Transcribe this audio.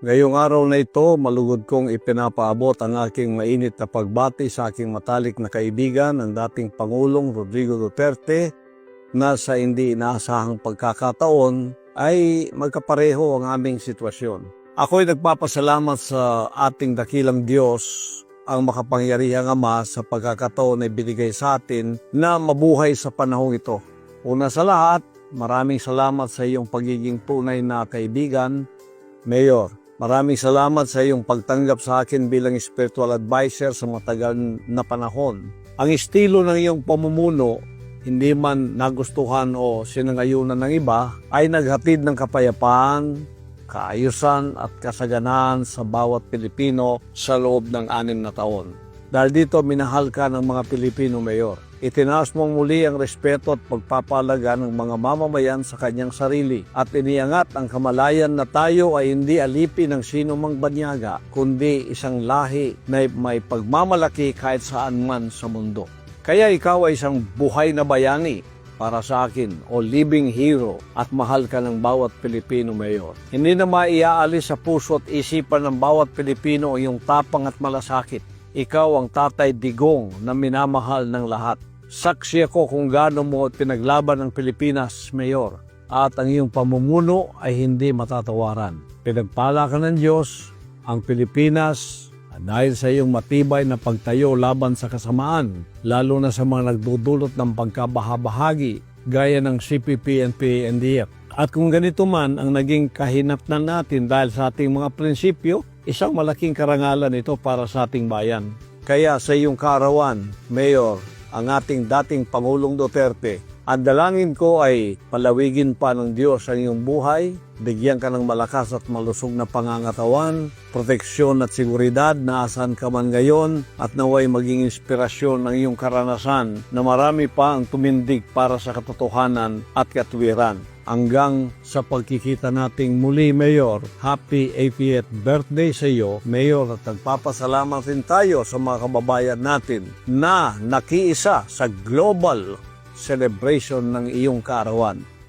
Ngayong araw na ito, malugod kong ipinapaabot ang aking mainit na pagbati sa aking matalik na kaibigan, ang dating Pangulong Rodrigo Duterte, na sa hindi inaasahang pagkakataon ay magkapareho ang aming sitwasyon. Ako'y nagpapasalamat sa ating dakilang Diyos ang makapangyarihang Ama sa pagkakataon na binigay sa atin na mabuhay sa panahong ito. Una sa lahat, maraming salamat sa iyong pagiging tunay na kaibigan, Mayor. Maraming salamat sa iyong pagtanggap sa akin bilang spiritual advisor sa matagal na panahon. Ang estilo ng iyong pamumuno, hindi man nagustuhan o sinangayunan ng iba, ay naghatid ng kapayapaan, kaayusan at kasaganaan sa bawat Pilipino sa loob ng anim na taon. Dahil dito, minahal ka ng mga Pilipino, Mayor. Itinaas mong muli ang respeto at pagpapalaga ng mga mamamayan sa kanyang sarili at iniangat ang kamalayan na tayo ay hindi alipin ng sino mang banyaga, kundi isang lahi na may pagmamalaki kahit saan man sa mundo. Kaya ikaw ay isang buhay na bayani para sa akin o living hero at mahal ka ng bawat Pilipino mayor. Hindi na maiaalis sa puso at isipan ng bawat Pilipino ang iyong tapang at malasakit. Ikaw ang tatay digong na minamahal ng lahat. Saksi ako kung gaano mo pinaglaban ng Pilipinas, Mayor, at ang iyong pamumuno ay hindi matatawaran. Pinagpala ka ng Diyos, ang Pilipinas, dahil sa iyong matibay na pagtayo laban sa kasamaan, lalo na sa mga nagdudulot ng pagkabahabahagi gaya ng CPP, NPA, NDF. At kung ganito man ang naging kahinatnan natin dahil sa ating mga prinsipyo, isang malaking karangalan ito para sa ating bayan. Kaya sa iyong kaarawan, Mayor, ang ating dating Pangulong Duterte, ang dalangin ko ay palawigin pa ng Diyos ang iyong buhay, bigyan ka ng malakas at malusog na pangangatawan, proteksyon at seguridad na asan ka man ngayon at naway maging inspirasyon ng iyong karanasan na marami pa ang tumindig para sa katotohanan at katwiran. Hanggang sa pagkikita nating muli, Mayor, happy 80th birthday sa iyo, Mayor, at nagpapasalamat rin tayo sa mga kababayan natin na nakiisa sa global celebration ng iyong kaarawan.